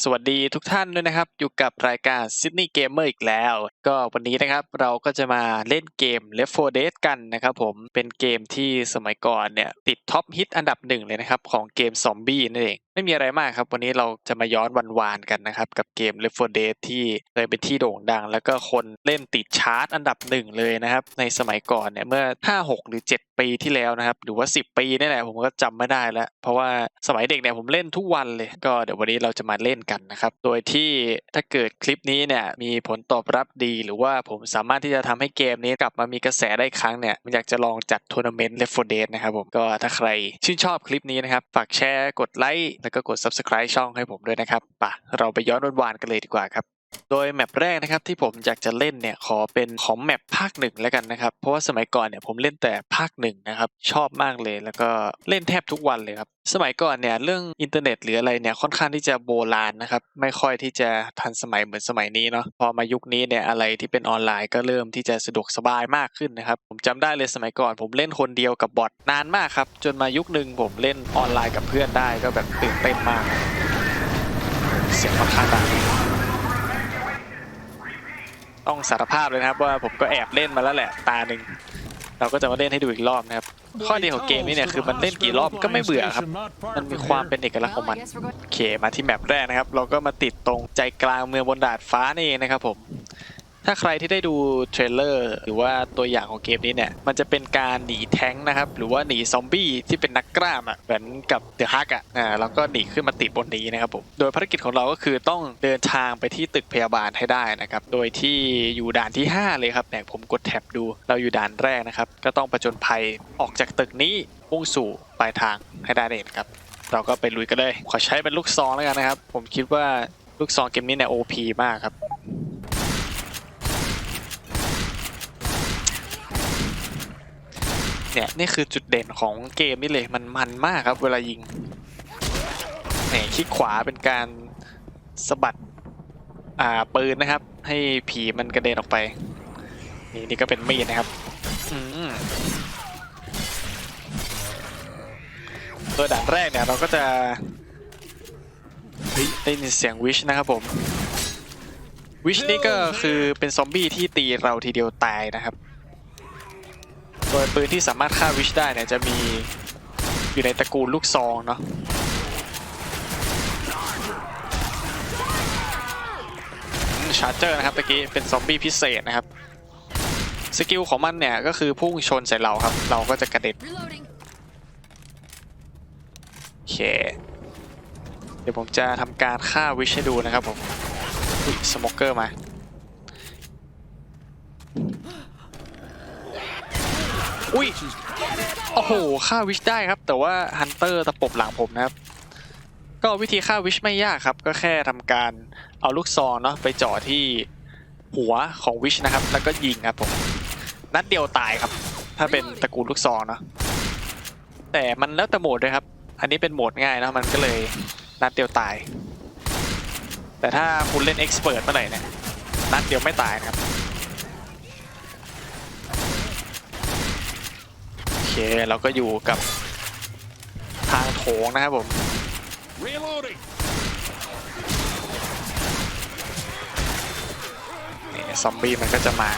สวัสดีทุกท่านด้วยนะครับ อยู่กับรายการ Sydney Gamer อีกแล้ว ก็วันนี้นะครับเราก็จะมาเล่นเกม Left 4 Dead กันนะครับผมเป็นเกมที่สมัยก่อนเนี่ย ติดท็อปฮิตอันดับหนึ่งเลยนะครับ ของเกมซอมบี้นั่นเองไม่มีอะไรมากครับ วันนี้เราจะมาย้อนวันวานกันนะครับ กับเกม Left 4 Dead ที่เคยเป็นที่โด่งดัง แล้วก็คนเล่นติดชาร์ตอันดับหนึ่งเลยนะครับ ในสมัยก่อนเนี่ยเมื่อ 5 6 หรือ 7 ปีที่แล้วนะครับ หรือว่า 10 ปีนี่แหละผมก็จำไม่ได้แล้ว เพราะว่าสมัยเด็กเนี่ยผมเล่นทุกวันเลย ก็เดี๋ยววันนี้เราจะมาเล่นกันนะครับ โดยที่ถ้าเกิดคลิปนี้เนี่ยมีผลตอบรับดี หรือว่าผมสามารถที่จะทำให้เกมนี้กลับมามีกระแสได้ครั้งเนี่ยผมอยากจะลองจัดทัวร์นาเมนต์ Left 4 Dead นะครับผมก็ถ้าใครชื่นชอบคลิปนี้นะครับฝากแชร์กดไลค์แล้วก็กด Subscribe ช่องให้ผมด้วยนะครับป่ะเราไปย้อนวันวานกันเลยดีกว่าครับ โดยแมปแรกนะครับที่ผมอยากจะเล่นเนี่ยขอเป็นของแมปภาคหนึ่งแล้วกันนะครับ เพราะว่าสมัยก่อนเนี่ยผมเล่นแต่ภาคหนึ่งนะครับชอบมากเลยแล้วก็เล่นแทบทุกวันเลยครับสมัยก่อนเนี่ยเรื่องอินเทอร์เน็ตหรืออะไรเนี่ยค่อนข้างที่จะโบราณนะครับไม่ค่อยที่จะทันสมัยเหมือนสมัยนี้เนาะพอมายุคนี้เนี่ยอะไรที่เป็นออนไลน์ก็เริ่มที่จะสะดวกสบายมากขึ้นนะครับผมจำได้เลยสมัยก่อน ผมเล่นคนเดียวกับบอทนานมากครับจนมายุคหนึ่งผมเล่นออนไลน์กับเพื่อนได้ก็แบบตื่นเต้นมากเสียงค่อนข้างดัง ต้องสารภาพเลยนะครับ ว่าผมก็แอบเล่นมาแล้วแหละตาหนึ่งเราก็จะมาเล่นให้ดูอีกรอบนะครับ ข้อดีของเกมนี้เนี่ยคือมันเล่นกี่รอบก็ไม่เบื่อครับ มันมีความเป็นเอกลักษณ์ของมันโอเคมาที่แมปแรกนะครับ เราก็มาติดตรงใจกลางเมืองบนดาดฟ้านี่เองนะครับผม ถ้าใครที่ได้ดูเทรลเลอร์หรือว่าตัวอย่างของเกมนี้เนี่ย มันจะเป็นการหนีแท้งนะครับ หรือว่าหนีซอมบี้ที่เป็นนักกล้ามอะเหมือนกับเดอะฮักอะอ่าแล้วก็หนีขึ้นมาติดบนนี้นะครับผมโดยภารกิจของเราก็คือต้องเดินทางไปที่ตึกพยาบาลให้ได้นะครับ โดยที่อยู่ด่านที่ 5 เลยครับเนี่ยผมกดแท็บดูเราอยู่ด่านแรกนะครับ ก็ต้องประจนภัยออกจากตึกนี้มุ่งสู่ปลายทางให้ได้เองครับ เราก็ไปลุยกันเลย ขอใช้เป็นลูกซองแล้วกันนะครับ ผมคิดว่าลูกซองเกมนี้เนี่ย OP มากครับ เนี่ยนี่คือจุดเด่นของเกมนี่เลยมันมันมากครับ เวลายิงเนี่ยคลิกขวาเป็นการสะบัดอ่าปืนนะครับ ให้ผีมันกระเด็นออกไป นี่นี่ก็เป็นมีดนะครับอืมตัวด่านแรกเนี่ยเราก็จะเฮ้ยได้ยินเสียงวิชนะครับผมวิชนี่ก็คือเป็นซอมบี้ที่ตีเราทีเดียวตายนะครับ โดยปืนที่สามารถฆ่าวิชได้เนี่ยจะมีอยู่ในตระกูลลูกซองเนาะชาร์เจอร์นะครับตะกี้เป็นซอมบี้พิเศษนะครับ สกิลของมันเนี่ยก็คือพุ่งชนใส่เราครับ เราก็จะกระเด็น Reloading. โอเค เดี๋ยวผมจะทำการฆ่าวิชให้ดูนะครับผมอุ้ยสโมเกอร์มา อุ้ย โอ้โห ฆ่าวิชได้ครับ แต่ว่าฮันเตอร์ตะปบหลังผมนะครับ ก็วิธีฆ่าวิชไม่ยากครับ ก็แค่ทำการเอาลูกซองเนาะไปจ่อที่หัวของวิชนะครับ แล้วก็ยิงครับผม นัดเดียวตายครับ ถ้าเป็นตระกูลลูกซองเนาะ แต่มันแล้วแต่โหมดด้วยครับ อันนี้เป็นโหมดง่ายนะมันก็เลยนัดเดียวตาย แต่ถ้าคุณเล่นเอ็กซ์เพรสเมื่อไหร่เนี่ย นัดเดียวไม่ตายนะครับ โอ เคเราก็อยู่กับทางโถงนะครับผม Reloading. นี่ซอมบี้มันก็จะมา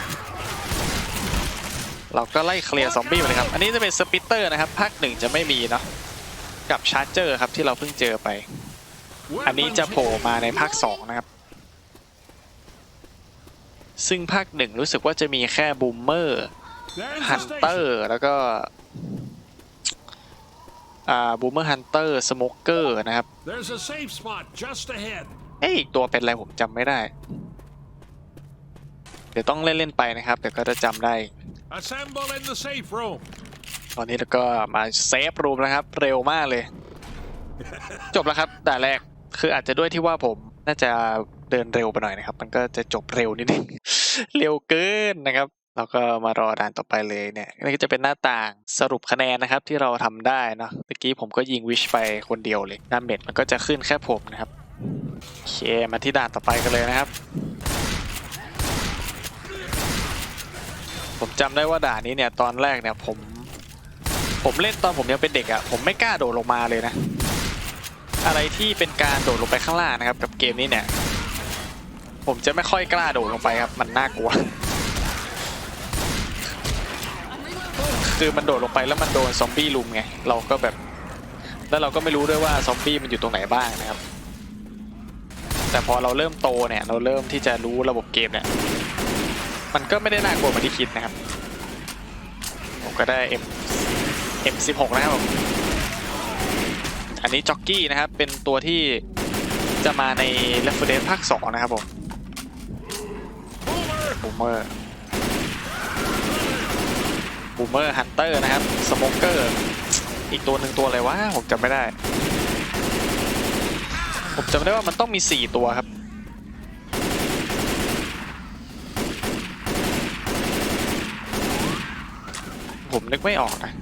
เราก็ไล่เคลียร์ซอมบี้ไปเลยครับ อันนี้จะเป็นสปิตเตอร์นะครับภาคหนึ่งจะไม่มีเนาะกับชาร์เจอร์ครับที่เราเพิ่งเจอไป อันนี้จะโผล่มาในภาคสองนะครับ ซึ่งภาคหนึ่งรู้สึกว่าจะมีแค่บูมเมอร์ There's ฮัน the เตอ station. ร์แล้วก็อ่า บูมเมอร์ฮันเตอร์สโมเกอร์นะครับ There's a safe spot just ahead. เอ้ยอีกตัวเป็นอะไรผมจำไม่ได้ เดี๋ยวต้องเล่นๆไปนะครับ เดี๋ยวก็จะจำได้ Assemble in the safe room. ตอนนี้เราก็มาเซฟรูมนะครับ เร็วมากเลย จบแล้วครับด่านแรกคืออาจจะด้วยที่ว่าผมน่าจะเดินเร็วไปหน่อยนะครับ มันก็จะจบเร็วนิดนึงเร็วเกินนะครับ เราก็มารอด่านต่อไปเลยเนี่ยนี่ก็จะเป็นหน้าต่างสรุปคะแนนนะครับที่เราทำได้เนาะเมื่อกี้ผมก็ยิงวิชไปคนเดียวเลยดาเมจมันก็จะขึ้นแค่ผมนะครับโอเคมาที่ด่านต่อไปกันเลยนะครับ ผมจำได้ว่าด่านนี้เนี่ยตอนแรกเนี่ยผมผมเล่นตอนผมยังเป็นเด็กอะ่ะผมไม่กล้าโดดลงมาเลยนะ อะไรที่เป็นการโดดลงไปข้างล่างนะครับ กับเกมนี้เนี่ย ผมจะไม่ค่อยกล้าโดดลงไปครับมันน่ากลัว คือมันโดดลงไปแล้วมันโดนซอมบี้ลุมไง เราก็แบบ แล้วเราก็ไม่รู้ด้วยว่าซอมบี้มันอยู่ตรงไหนบ้างนะครับ แต่พอเราเริ่มโตเนี่ย เราเริ่มที่จะรู้ระบบเกมเนี่ย มันก็ไม่ได้น่ากลัวเหมือนที่คิดนะครับ ผมก็ได้ M M16 นะครับผม อันนี้จ็อกกี้นะครับ เป็นตัวที่จะมาใน Left 4 Dead ภาค 2 นะครับผมบูมเมอร์ บูมเมอร์ฮันเตอร์นะครับสโมเกอร์ อีกตัวหนึ่งตัวอะไรวะผมจำไม่ได้ ผมจำได้ว่ามันต้องมี 4 ตัวครับผมนึกไม่ออกนะ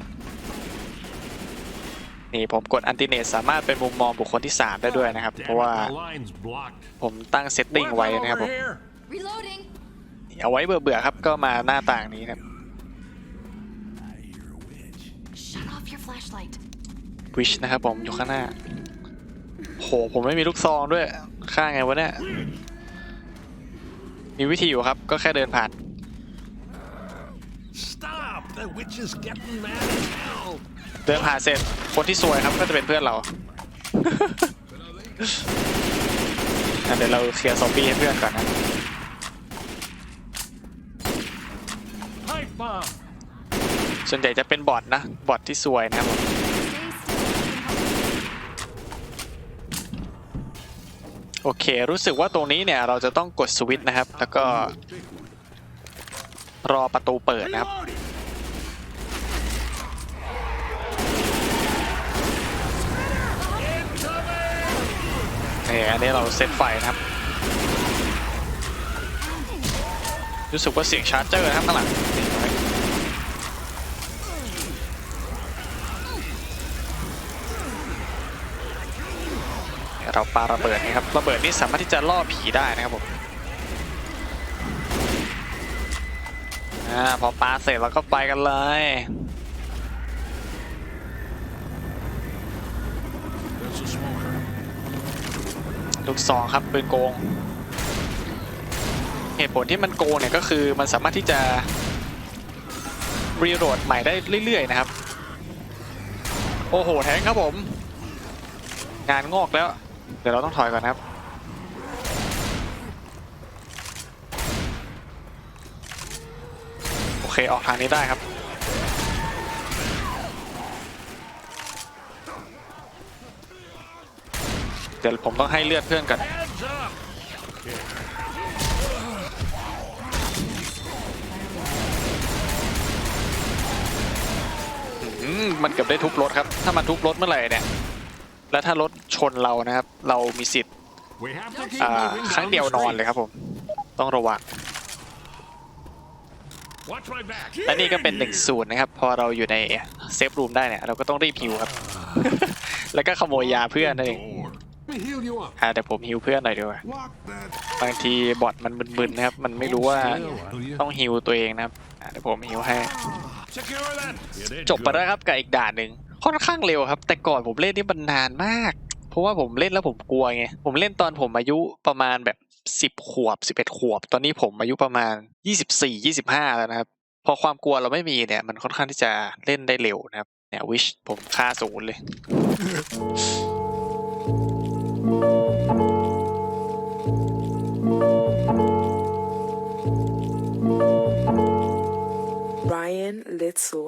นี่ผมกดอันติเนตสามารถเป็นมุมมองบุคคลที่ 3 ได้ด้วยนะครับ เพ Damn ราะว่า it, the line's blocked. ผมตั้งเซตติ้งไว้นะครับผม Weapon over here. Reloading. เอาไว้เบื่อๆครับก็มาหน้าต่างนี้นะครับ วิชนะครับผมอยู่ข้างหน้า โห ผมไม่มีลูกซองด้วยฆ่าไงวะเนี่ย มีวิธีอยู่ครับ ก็แค่เดินผ่าน Stop! The witch is getting mad as hell. เดินผ่านเสร็จ คนที่ซวยครับก็จะเป็นเพื่อนเราอะเดี๋ยวเราเคลียร์ซอมบี้ให้เพื่อนก่อนนะ Pipe bomb. ส่วนใหญ่จะเป็นบอทนะ บอทที่ซวยนะครับผมโอเค รู้สึกว่าตรงนี้เนี่ยเราจะต้องกดสวิตช์นะครับ แล้วก็รอประตูเปิดนะครับ นี่อันนี้เราเซตไฟนะครับ รู้สึกว่าเสียงชาร์จเจอร์นะครับข้างหลังนี่ไว้ เราปาระเบิดนี่ครับระเบิดนี่สามารถที่จะล่อผีได้นะครับผมอ่าพอปาเสร็จเราก็ไปกันเลยลูกซองครับปืนโกง เหตุผลที่มันโกงเนี่ยก็คือมันสามารถที่จะรีโหลดใหม่ได้เรื่อยๆนะครับ โอ้โห แทงครับผม งานงอกแล้ว เดี๋ยวเราต้องถอยก่อนครับ โอเคออกทางนี้ได้ครับ เดี๋ยวผมต้องให้เลือดเพื่อนก่อนมันเกือบได้ทุบรถครับ ถ้ามันทุบรถเมื่อไหร่เนี่ย แล้วถ้ารถชนเรานะครับ เรามีสิทธิ์ We have to keep อ่า moving ครั้ง down เดียว the นอน street. เลยครับผม ต้องระวัง Watch my back. และนี่ก็เป็นหนึ่งศูนย์นะครับ พอเราอยู่ในเซฟรูมได้เนี่ย เราก็ต้องรีบฮิวครับ แล้วก็ขโมยยาเพื่อนนั่นเอง Let me heal you up. อ่าเดี๋ยวผมฮิวเพื่อนหน่อยดีกว่า Lock that บางทีบอทมันมึนๆนะครับ มันไม่รู้ว่า still, will you? ต้องฮิวตัวเองนะครับอ่าเดี๋ยวผมฮิวให้ Secure that. You did จบไป good. แล้วครับกับอีกด่านหนึ่ง ค่อนข้างเร็วครับ แต่ก่อนผมเล่นนี่มันนานมาก เพราะว่าผมเล่นแล้วผมกลัวไงผมเล่นตอนผมอายุประมาณแบบสิบขวบสิบเอ็ดขวบ ตอนนี้ผมอายุประมาณยี่สิบสี่ยี่สิบห้าแล้วนะครับ พอความกลัวเราไม่มีเนี่ย มันค่อนข้างที่จะเล่นได้เร็วนะครับเนี่ยวิชผมค่าศูนย์เลย Ryan Little.